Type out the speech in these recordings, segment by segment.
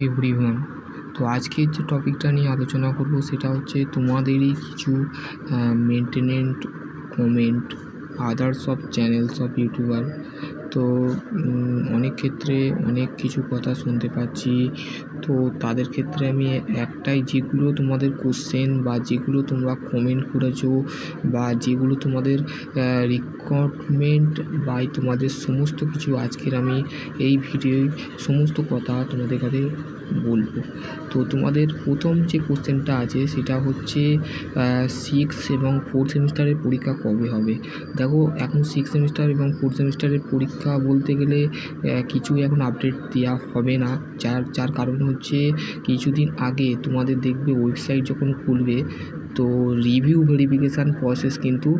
Everyone. তো আজকের যে টপিকটা নিয়ে আলোচনা করব সেটা হচ্ছে তোমাদেরই কিছু maintenance comment others of channels of YouTuber তো অনেক ক্ষেত্রে অনেক কিছু কথা শুনতে পাচ্ছি। তো তাদের ক্ষেত্রে আমি একটাই, যেগুলো তোমাদের কোশ্চেন বা যেগুলো তোমরা কমেন্ট করেছ বা যেগুলো তোমাদের রিকোয়ারমেন্ট বা তোমাদের সমস্ত কিছু আজকের আমি এই ভিডিওয় সমস্ত কথা তোমাদের কাছে বলব। তো তোমাদের প্রথম যে কোশ্চেনটা আছে, সেটা হচ্ছে সিক্স এবং ফোর্থ সেমিস্টারের পরীক্ষা কবে হবে? দেখো, এখন সিক্স সেমিস্টার এবং ফোর্থ সেমিস্টারের পরীক্ষা বলতে গেলে কিছুই এখন আপডেট দেওয়া হবে না। যার যার কারণ হচ্ছে, কিছুদিন আগে তোমাদের দেখবে ওয়েবসাইট যখন খুলবে তো রিভিউ ভেরিফিকেশান প্রসেস কিন্তু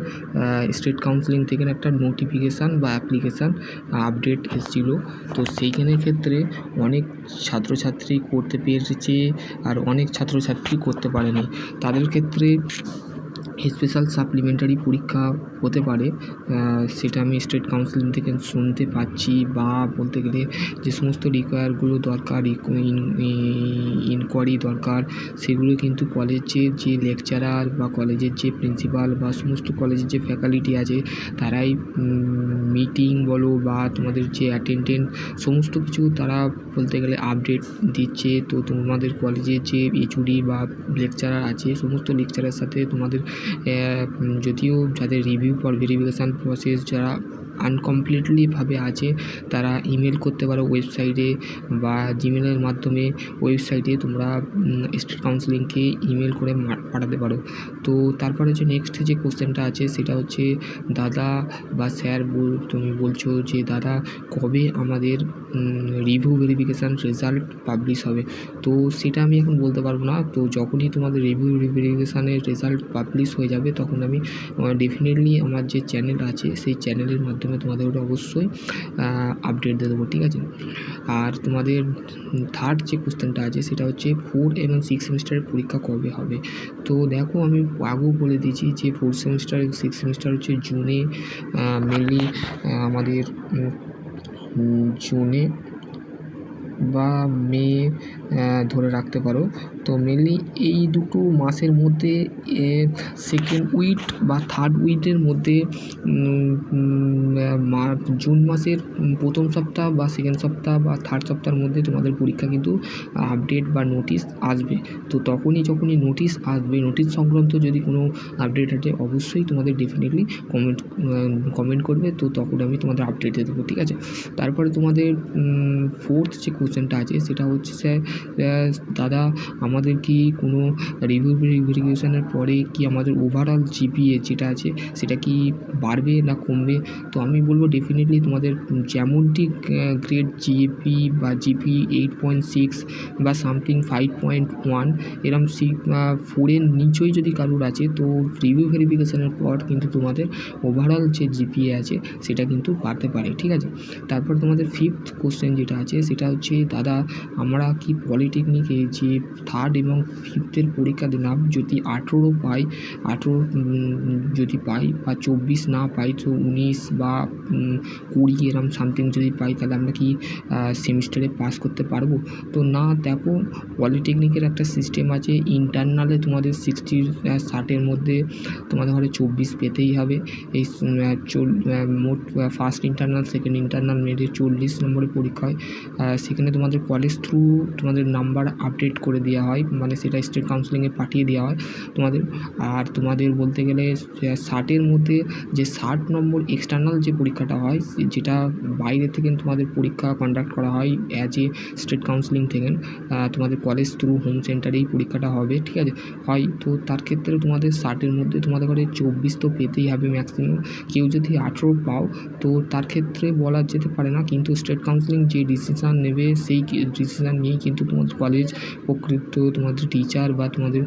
স্টেট কাউন্সিলিং থেকে একটা নোটিফিকেশান বা অ্যাপ্লিকেশান আপডেট এসেছিল। তো সেইখানের ক্ষেত্রে অনেক ছাত্রছাত্রী করতে পেরেছে আর অনেক ছাত্রছাত্রী করতে পারেনি। তাদের ক্ষেত্রে স্পেশাল সাপ্লিমেন্টারি পরীক্ষা হতে পারে সেটা আমি স্টেট কাউন্সিলিং থেকে শুনতে পাচ্ছি বা বলতে গেলে যে সমস্ত রিকোয়ারগুলো দরকার ইনকোয়ারি দরকার, সেগুলো কিন্তু কলেজের যে লেকচারার বা কলেজের যে প্রিন্সিপাল বা সমস্ত কলেজের যে ফ্যাকাল্টি আছে, তারাই মিটিং বলো বা তোমাদের যে অ্যাটেন্ডেন্ট সমস্ত কিছু তারা বলতে গেলে আপডেট দিচ্ছে। তো তোমাদের কলেজের যে এইচওডি বা লেকচারার আছে, সমস্ত লেকচারের সাথে তোমাদের যদিও যাদের রিভিউ পর ভেরিফিকেশান প্রসেস যারা আনকমপ্লিটলিভাবে আছে, তারা ইমেল করতে পারো ওয়েবসাইটে বা জিমেলের মাধ্যমে ওয়েবসাইটে তোমরা স্টেট কাউন্সিলিংকে ইমেল করে পাঠাতে পারো। তো তারপরে যে নেক্সট যে কোশ্চেনটা আছে, সেটা হচ্ছে, দাদা বা স্যার তুমি বলছো যে, দাদা, কবে আমাদের রিভিউ ভেরিফিকেশান রেজাল্ট পাবলিশ হবে? তো সেটা আমি এখন বলতে পারব না। তো যখনই তোমাদের রিভিউ ভেরিফিকেশানের রেজাল্ট পাবলিশ হয়ে যাবে, তখন আমি ডেফিনেটলি আমার যে চ্যানেল আছে, সেই চ্যানেলের মাধ্যমে তোমাদের ওটা অবশ্যই আপডেট দিয়ে দেবো, ঠিক আছে? আর তোমাদের থার্ড যে কোশ্চেনটা আছে, সেটা হচ্ছে ফোর এবং সিক্স সেমিস্টারের পরীক্ষা কবে হবে? তো দেখো, আমি আগেও বলে দিয়েছি যে ফোর্থ সেমিস্টার সিক্স সেমিস্টার হচ্ছে জুনে মেনলি আমাদের জুনে বা মে ধরে রাখতে পারো। তো মেনলি এই দুটো মাসের মধ্যে সেকেন্ড উইক বা থার্ড উইকের মধ্যে জুন মাসের প্রথম সপ্তাহ বা সেকেন্ড সপ্তাহ বা থার্ড সপ্তাহের মধ্যে তোমাদের পরীক্ষা কিন্তু আপডেট বা নোটিশ আসবে। তো তখনই যখনই নোটিশ আসবে নোটিশ সংক্রান্ত যদি কোনো আপডেট আছে অবশ্যই তোমাদের ডেফিনেটলি কমেন্ট কমেন্ট করবে। তো তখন আমি তোমাদের আপডেট দিয়ে দেবো, ঠিক আছে? তারপরে তোমাদের ফোর্থ যে কোশ্চেনটা আছে, সেটা হচ্ছে স্যার দাদা আমাদের কি কোনো রিভিউ ভেরিফিকেশানের পরে কি আমাদের ওভারঅল জিপিএ যেটা আছে সেটা কি বাড়বে না কমবে? তো আমি বলব ডেফিনেটলি তোমাদের যেমনটি গ্রেড জিপি বা জিপি এইট পয়েন্ট সিক্স বা সামথিং ফাইভ পয়েন্ট ওয়ান এরম সিক্স ফোরের নিচেই যদি কারোর আছে, তো রিভিউ ভেরিফিকেশানের পর কিন্তু তোমাদের ওভারঅল যে জিপিএ আছে সেটা কিন্তু বাড়তে পারে, ঠিক আছে? তারপর তোমাদের ফিফথ কোশ্চেন যেটা আছে সেটা হচ্ছে, দাদা, আমরা কি পলিটেকনিকে যে থার্ড এবং ফিফথের পরীক্ষা দিলাম। যদি আঠেরো পাই, আঠেরো যদি পাই বা চব্বিশ না পাই, তো উনিশ বা কুড়ি এরম সামথিং যদি পাই, তাহলে আমরা কি সেমিস্টারে পাস করতে পারব? তো না, দেখো পলিটেকনিকের একটা সিস্টেম আছে। ইন্টারনালে তোমাদের সিক্সটি ষাটের মধ্যে তোমাদের ঘরে চব্বিশ পেতেই হবে। এই চল মোট ফার্স্ট ইন্টারনাল সেকেন্ড ইন্টারনাল মেয়েদের চল্লিশ নম্বরের পরীক্ষা হয় সেখানে তোমাদের কলেজ থ্রু তোমাদের নাম্বার আপডেট করে দেওয়া হয়। মানে সেটা স্টেট কাউন্সিলিংয়ে পাঠিয়ে দেওয়া হয় তোমাদের। আর তোমাদের বলতে গেলে ষাটের মধ্যে যে ষাট নম্বর এক্সটার্নাল যে পরীক্ষাটা হয় যেটা বাইরে থেকে তোমাদের পরীক্ষা কন্ডাক্ট করা হয় অ্যাজ এ স্টেট কাউন্সিলিং থেকে তোমাদের কলেজ থ্রু হোম সেন্টারেই পরীক্ষাটা হবে, ঠিক আছে? হয়, তো তার ক্ষেত্রে তোমাদের ষাটের মধ্যে তোমাদের ঘরে চব্বিশ তো পেতেই হবে ম্যাক্সিমাম কেউ যদি আঠেরো পাও, তো তার ক্ষেত্রে বলা যেতে পারে না, কিন্তু স্টেট কাউন্সিলিং যে ডিসিশান নেবে, সেই ডিসিশান নিয়েই কিন্তু তোমাদের কলেজ প্রকৃত তোমাদের টিচার বা তোমাদের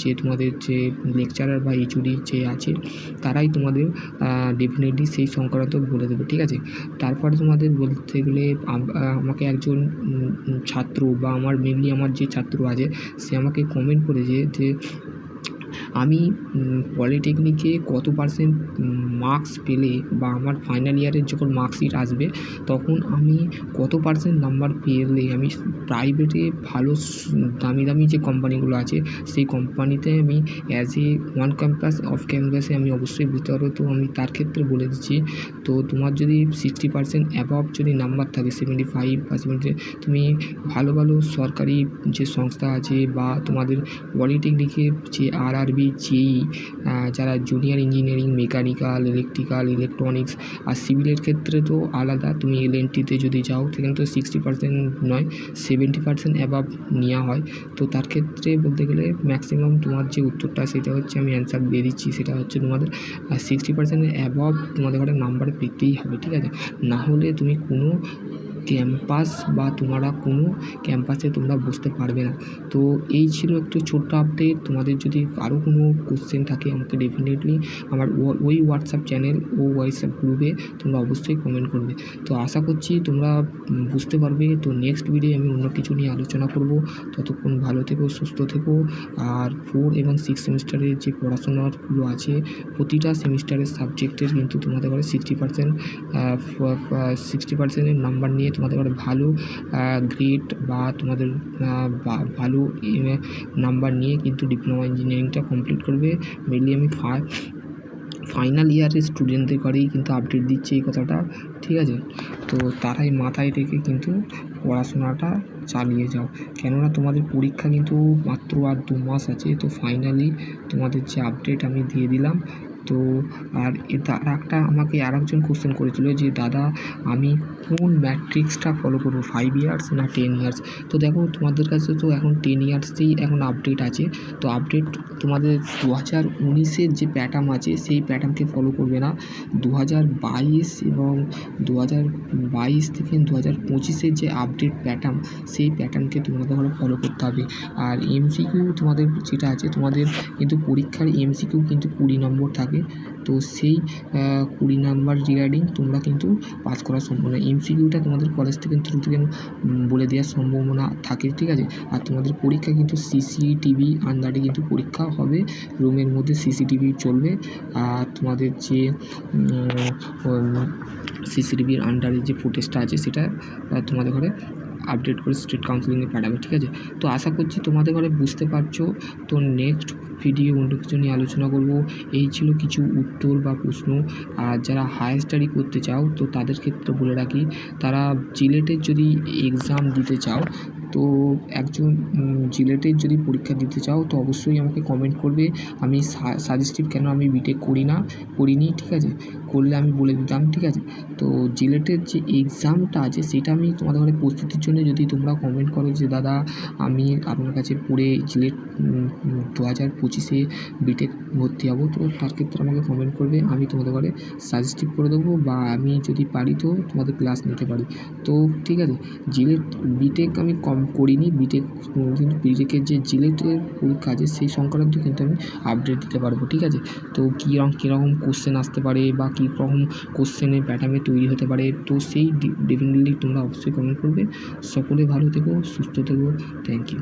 যে তোমাদের যে লেকচারার বা এইচওডি যে আছে, তারাই তোমাদের ডেফিনেটলি সেই সংক্রান্ত বলে দেবে, ঠিক আছে? তারপর তোমাদের বলতে গেলে আমাকে একজন ছাত্র বা আমার মেনলি আমার যে ছাত্র আছে, সে আমাকে কমেন্ট করেছে যে আমি পলিটেকনিকে কত পার্সেন্ট মার্কস পেলে বা আমার ফাইনাল ইয়ারের যখন মার্কশিট আসবে, তখন আমি কত পার্সেন্ট নাম্বার পেলে, আমি প্রাইভেটে ভালো দামি দামি যে কোম্পানিগুলো আছে, সেই কোম্পানিতে আমি as a one campus off ক্যাম্পাসে আমি অবশ্যই বুঝতে পারব তো আমি তার ক্ষেত্রে বলে দিচ্ছি, তো তোমার যদি সিক্সটি পার্সেন্ট অ্যাবভ যদি নাম্বার থাকে সেভেন্টি ফাইভ বা সেভেন্টি তুমি ভালো ভালো সরকারি যে সংস্থা আছে বা তোমাদের পলিটেকনিকের যে আর আরবি জেই যারা junior engineering mechanical electrical electronics আর সিভিলের ক্ষেত্রে তো আলাদা। তুমি এল যদি যাও, সেখানে তো সিক্সটি পার্সেন্ট নয় সেভেন্টি পার্সেন্ট অ্যাবাভ নেওয়া হয়। তো তার ক্ষেত্রে বলতে গেলে ম্যাক্সিমাম তোমার যে উত্তরটা, সেটা হচ্ছে আমি অ্যান্সার দিয়ে দিচ্ছি, সেটা হচ্ছে তোমাদের সিক্সটি পার্সেন্টের অ্যাবাভ তোমাদের ঘরে নাম্বার পেতেই হবে, ঠিক আছে? না হলে তুমি কোনো ক্যাম্পাস বা তোমরা কোনো ক্যাম্পাসে তোমরা বসতে পারবে না। তো এই ছিল একটু ছোট্ট আপডেট তোমাদের যদি আরও কোনো কোশ্চেন থাকে আমাকে ডেফিনেটলি আমার ওই হোয়াটসঅ্যাপ চ্যানেল ও হোয়াটসঅ্যাপ গ্রুপে তোমরা অবশ্যই কমেন্ট করবে। তো আশা করছি তোমরা বুঝতে পারবে। তো নেক্সট ভিডিও আমি অন্য কিছু নিয়ে আলোচনা করব। ততক্ষণ ভালো থেকো, সুস্থ থেকো। আর ফোর এবং সিক্স সেমিস্টারের যে পড়াশোনাগুলো আছে, প্রতিটা সেমিস্টারের সাবজেক্টের কিন্তু তোমাদের ঘরে সিক্সটি পার্সেন্ট সিক্সটি পার্সেন্টের নাম্বার নিয়ে তোমাদের ঘরে ভালো গ্রেড বা তোমাদের ভালো নাম্বার নিয়ে কিন্তু ডিপ্লোমা ইঞ্জিনিয়ারিংটা কমপ্লিট করবে। মেনলি আমি ফাইনাল ইয়ারের স্টুডেন্টদের ঘরেই কিন্তু আপডেট দিচ্ছে এই কথাটা, ঠিক আছে? তো তারাই মাথায় রেখে কিন্তু পড়াশোনাটা চালিয়ে যাও। কেননা তোমাদের পরীক্ষা কিন্তু মাত্র আর দু মাস আছে, তো ফাইনালি তোমাদের যে আপডেট আমি দিয়ে দিলাম তো আর আর একটা আমাকে আর একজন কোশ্চেন করেছিল যে, দাদা, আমি কোন ম্যাট্রিক্সটা ফলো করব? ফাইভ ইয়ার্স না টেন ইয়ার্স তো দেখো, তোমাদের কাছে তো এখন টেন ইয়ার্সেই এখন আপডেট আছে। তো আপডেট তোমাদের দু হাজার উনিশের যে প্যাটার্ন আছে, সেই প্যাটার্নকে ফলো করবে না। দু হাজার বাইশ এবং দু হাজার বাইশ থেকে দু হাজার পঁচিশের যে আপডেট প্যাটার্ন সেই প্যাটার্নকে তোমাদের ঘরে ফলো করতে হবে। আর এমসিকিউ তোমাদের যেটা আছে, তোমাদের কিন্তু পরীক্ষার এমসিকিউ কিন্তু কুড়ি নম্বর থাকে। তো সেই কুড়ি নাম্বার রিগার্ডিং তোমরা কিন্তু পাস করার সম্ভাবনা এমসিকিউটা তোমাদের কলেজ থেকে থ্রু থেকে বলে দেওয়ার সম্ভাবনা থাকে, ঠিক আছে? আর তোমাদের পরীক্ষা কিন্তু সিসিটিভি আন্ডারে কিন্তু পরীক্ষা হবে। রুমের মধ্যে সিসিটিভি চলবে। আর তোমাদের যে সিসিটিভির আন্ডারে যে ফুটেজটা আছে, সেটা তোমাদের ঘরে আপডেট করে স্ট্রিট কাউন্সিলিংয়ে পাঠাবে, ঠিক আছে? তো আশা করছি তোমাদের ঘরে বুঝতে পারছ। তো নেক্সট ভিডিও অন্য কিছু নিয়ে আলোচনা করব। এই ছিল কিছু উত্তর বা প্রশ্ন। আর যারা হায়ার স্টাডি করতে চাও, তো তাদের ক্ষেত্রে বলে রাখি, তারা জিলেটের যদি এক্সাম দিতে চাও, তো একজন জিলেটের যদি পরীক্ষা দিতে চাও, তো অবশ্যই আমাকে কমেন্ট করবে। আমি সাজেস্টিভ কেন আমি বিটেক করি না, করিনি, ঠিক আছে? করলে আমি বলে দিতাম, ঠিক আছে? তো জিলেটের যে এক্সামটা আছে, সেটা আমি তোমাদের ঘরে প্রস্তুতির জন্য যদি তোমরা কমেন্ট করো যে, দাদা, আমি আপনার কাছে পড়ে জিলেট দু হাজার পঁচিশে বিটেক ভর্তি হব। তো তার ক্ষেত্রে আমাকে কমেন্ট করবে, আমি তোমাদের ঘরে সাজেস্টিভ করে দেবো বা আমি যদি পারি তো তোমাদের ক্লাস নিতে পারি। তো ঠিক আছে জিলেট বিটেক আমি কম করিনি বিটেক কিন্তু বিটেকের যে জিলেটের পরীক্ষা আছে, সেই সংক্রান্ত কিন্তু আমি আপডেট দিতে পারব, ঠিক আছে? তো কীরকম কীরকম কোশ্চেন আসতে পারে বা কী রকম কোশ্চেনের প্যাটার্নে তৈরি হতে পারে। তো সেই ডেফিনেটলি তোমরা অবশ্যই কমেন্ট করবে। সকলে ভালো থেকো, সুস্থ থেকো। Thank you